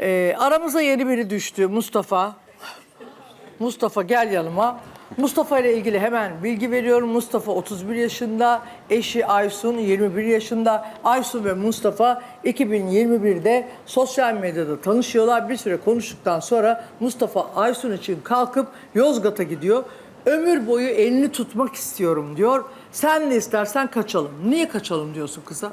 Ee, aramıza yeni biri düştü Mustafa. Mustafa gel yanıma. Mustafa ile ilgili hemen bilgi veriyorum. Mustafa 31 yaşında, eşi Aysun 21 yaşında. Aysun ve Mustafa 2021'de sosyal medyada tanışıyorlar. Bir süre konuştuktan sonra Mustafa Aysun için kalkıp Yozgat'a gidiyor. Ömür boyu elini tutmak istiyorum diyor. Sen ne istersen kaçalım. Niye kaçalım diyorsun kıza?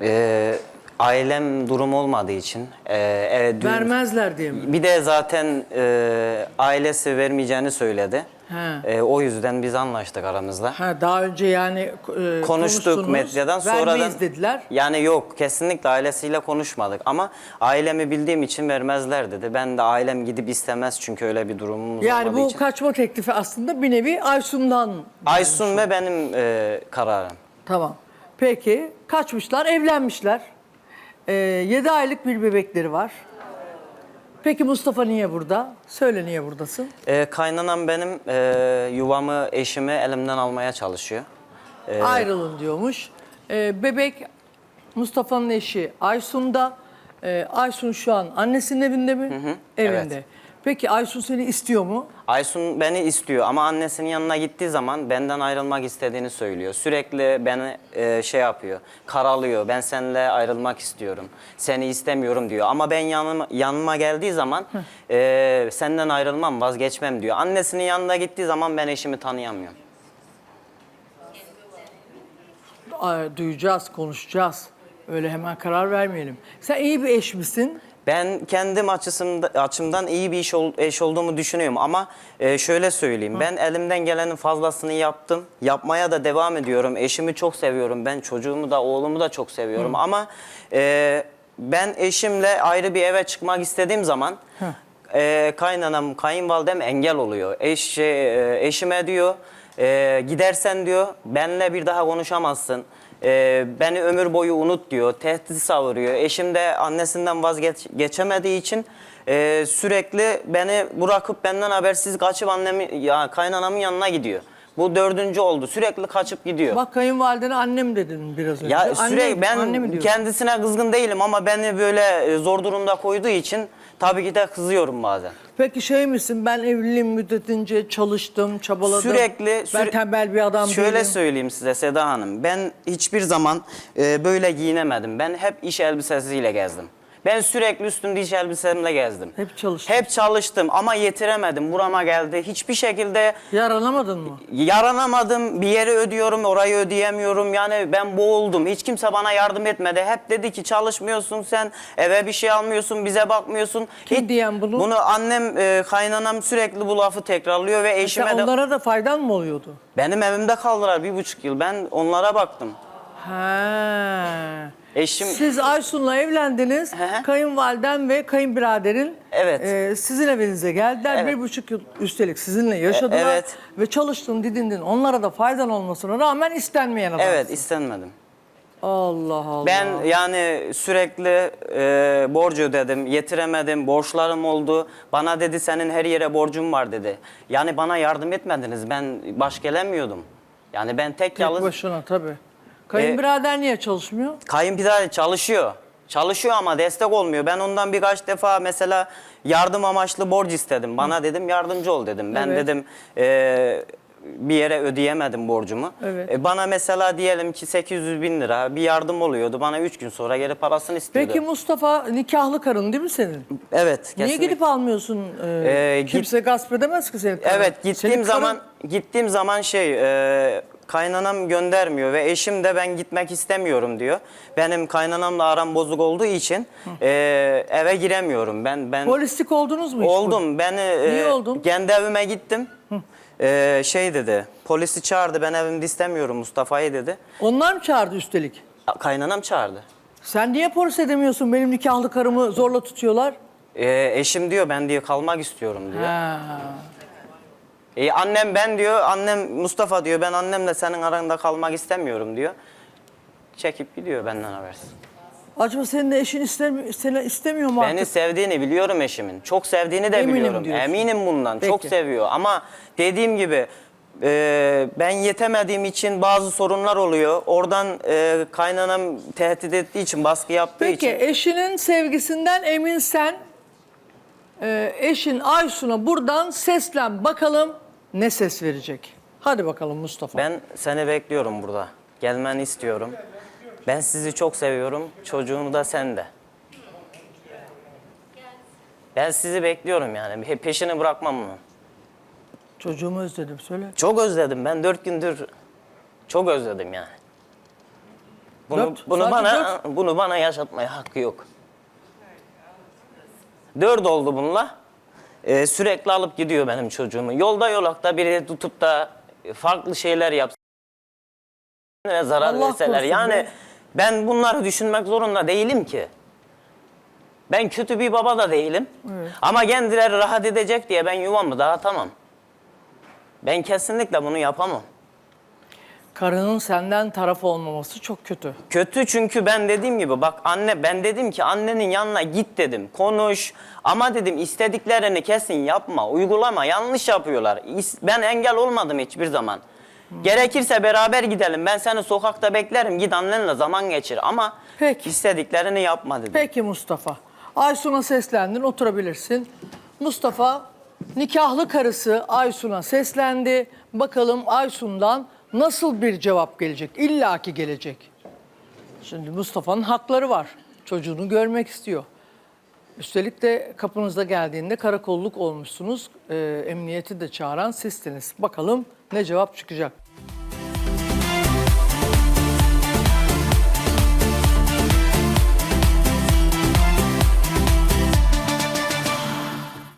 Ee, ailem durum olmadığı için. E, evet, düğün- Vermezler diye mi? Bir de zaten e, ailesi vermeyeceğini söyledi. He. E, o yüzden biz anlaştık aramızda. Ha, daha önce yani e, Konuştuk medyadan sonradan. Vermeyiz dediler. Yani yok kesinlikle ailesiyle konuşmadık ama ailemi bildiğim için vermezler dedi. Ben de ailem gidip istemez çünkü öyle bir durumumuz Yani olmadığı bu için. kaçma teklifi aslında bir nevi Aysun'dan. Aysun ve benim e, kararım. Tamam. Peki kaçmışlar, evlenmişler. Ee, 7 aylık bir bebekleri var. Peki Mustafa niye burada? Söyle niye buradasın? E, kaynanam benim e, yuvamı, eşimi elimden almaya çalışıyor. E, Ayrılın diyormuş. Ee, bebek Mustafa'nın eşi Aysun'da. Ee, Aysun şu an annesinin evinde mi? Evinde. evet. Peki Aysun seni istiyor mu? Aysun beni istiyor ama annesinin yanına gittiği zaman benden ayrılmak istediğini söylüyor. Sürekli beni e, şey yapıyor, karalıyor. Ben seninle ayrılmak istiyorum, seni istemiyorum diyor. Ama ben yanıma, yanıma geldiği zaman e, senden ayrılmam, vazgeçmem diyor. Annesinin yanına gittiği zaman ben eşimi tanıyamıyorum. Ay, duyacağız, konuşacağız. Öyle hemen karar vermeyelim. Sen iyi bir eş misin? Ben kendim açısımda, açımdan iyi bir iş ol- eş olduğumu düşünüyorum ama e, şöyle söyleyeyim. Ben elimden gelenin fazlasını yaptım. Yapmaya da devam ediyorum. Eşimi çok seviyorum. Ben çocuğumu da oğlumu da çok seviyorum ama e, ben eşimle ayrı bir eve çıkmak istediğim zaman e, kaynanam, kayınvalidem engel oluyor. Eş, e, eşime diyor e, gidersen diyor benle bir daha konuşamazsın. Ee, beni ömür boyu unut diyor, tehdit savuruyor. Eşim de annesinden vazgeçemediği için e, sürekli beni bırakıp benden habersiz kaçıp annemi, ya kaynanamın yanına gidiyor. Bu dördüncü oldu. Sürekli kaçıp gidiyor. Bak kayınvalidene annem dedin biraz önce. ya sürekli ben anne mi diyorsun? kendisine kızgın değilim ama beni böyle e, zor durumda koyduğu için tabii ki de kızıyorum bazen. Peki şey misin ben evliliğim müddetince çalıştım, çabaladım. Sürekli Ben süre- tembel bir adam Şöyle değilim. söyleyeyim size Seda Hanım. Ben hiçbir zaman e, böyle giyinemedim. Ben hep iş elbisesiyle gezdim. Ben sürekli üstümde iş elbisemle gezdim. Hep çalıştın. Hep çalıştım ama yetiremedim. Burama geldi. Hiçbir şekilde Yaranamadın mı? yaranamadım. Bir yeri ödüyorum, orayı ödeyemiyorum. Yani ben boğuldum. Hiç kimse bana yardım etmedi. Hep dedi ki çalışmıyorsun sen, eve bir şey almıyorsun, bize bakmıyorsun. Kim Hiç- diyen bunu? Bunu annem, e, kaynanam sürekli bu lafı tekrarlıyor ve eşime Sen de... onlara da faydan mı oluyordu? Benim evimde kaldılar bir buçuk yıl. Ben onlara baktım. He. Eşim Siz Aysun'la evlendiniz. Hı hı. Kayınvaliden ve kayınbiraderin Evet. e, sizin evinize geldiler. Evet. Bir buçuk yıl üstelik sizinle yaşadılar. E- evet. Ve çalıştın, didindin. Onlara da faydan olmasına rağmen istenmeyen adam. evet istenmedim. Allah Allah. Ben yani sürekli e, borç ödedim, yetiremedim, borçlarım oldu. Bana dedi senin her yere borcun var dedi. Yani bana yardım etmediniz. Ben baş gelemiyordum. Yani ben tek Tek yalnız başına tabii. Kayınbirader niye çalışmıyor? kayınpeder çalışıyor. Çalışıyor ama destek olmuyor. Ben ondan birkaç defa mesela yardım amaçlı borç istedim. Bana dedim yardımcı ol dedim. Ben Evet. dedim e, bir yere ödeyemedim borcumu. Evet. E, bana mesela diyelim ki 800 bin lira bir yardım oluyordu. Bana 3 gün sonra geri parasını istiyordu. Peki Mustafa nikahlı karın değil mi senin? Evet. Niye kesinlikle. gidip almıyorsun? Ee, Ee, git- kimse gasp edemez ki senin karını. Evet gittiğim zaman gittiğim zaman şey e, kaynanam göndermiyor ve eşim de ben gitmek istemiyorum diyor. Benim kaynanamla aram bozuk olduğu için e, eve giremiyorum. Ben ben Polislik oldunuz mu hiç? oldum. Ben e, Niye oldun? kendi evime gittim. E, şey dedi. Polisi çağırdı. Ben evimde istemiyorum Mustafa'yı dedi. Onlar mı çağırdı üstelik? Kaynanam çağırdı. Sen niye polis edemiyorsun? Benim nikahlı karımı zorla tutuyorlar. E, eşim diyor ben diyor kalmak istiyorum diyor. Ha. E, annem ben diyor, annem Mustafa diyor ben annemle senin aranda kalmak istemiyorum diyor. Çekip gidiyor benden habersiz. Acaba senin de eşin istemiyor, seni istemiyor mu Beni artık? sevdiğini biliyorum eşimin. Çok sevdiğini de Eminim biliyorum. diyorsun. Eminim bundan. Çok Peki. seviyor ama dediğim gibi e, ben yetemediğim için bazı sorunlar oluyor. Oradan e, kaynanam tehdit ettiği için, baskı yaptığı Peki için. eşinin sevgisinden emin sen Ee, eşin Aysun'a buradan seslen bakalım ne ses verecek. Hadi bakalım Mustafa. Ben seni bekliyorum burada. Gelmeni istiyorum. Ben sizi çok seviyorum. Çocuğumu da sen de. Ben sizi bekliyorum yani. Pe- Peşini bırakmam bunu. Çocuğumu özledim söyle. Çok özledim. Ben dört gündür çok özledim yani. Bunu, Dört, bunu sadece bana bunu bana yaşatmaya hakkı yok. Dört oldu bununla. Ee, sürekli alıp gidiyor benim çocuğumu. Yolda yolakta biri tutup da farklı şeyler yapsa ve zarar Allah verseler. korusun Yani be. ben bunları düşünmek zorunda değilim ki. Ben kötü bir baba da değilim. Ama kendileri rahat edecek diye ben yuvamı dağıtamam. Ben kesinlikle bunu yapamam. Karının senden taraf olmaması çok kötü. Kötü çünkü ben dediğim gibi bak anne ben dedim ki annenin yanına git dedim konuş ama dedim istediklerini kesin yapma uygulama yanlış yapıyorlar. Ben engel olmadım hiçbir zaman. Gerekirse beraber gidelim ben seni sokakta beklerim git annenle zaman geçir ama Peki. istediklerini yapma dedim. Peki Mustafa. Aysun'a seslendin oturabilirsin. Mustafa nikahlı karısı Aysun'a seslendi. Bakalım Aysun'dan nasıl bir cevap gelecek? İlla ki gelecek. Şimdi Mustafa'nın hakları var. Çocuğunu görmek istiyor. Üstelik de kapınızda geldiğinde karakolluk olmuşsunuz. Ee, emniyeti de çağıran sizsiniz. Bakalım ne cevap çıkacak.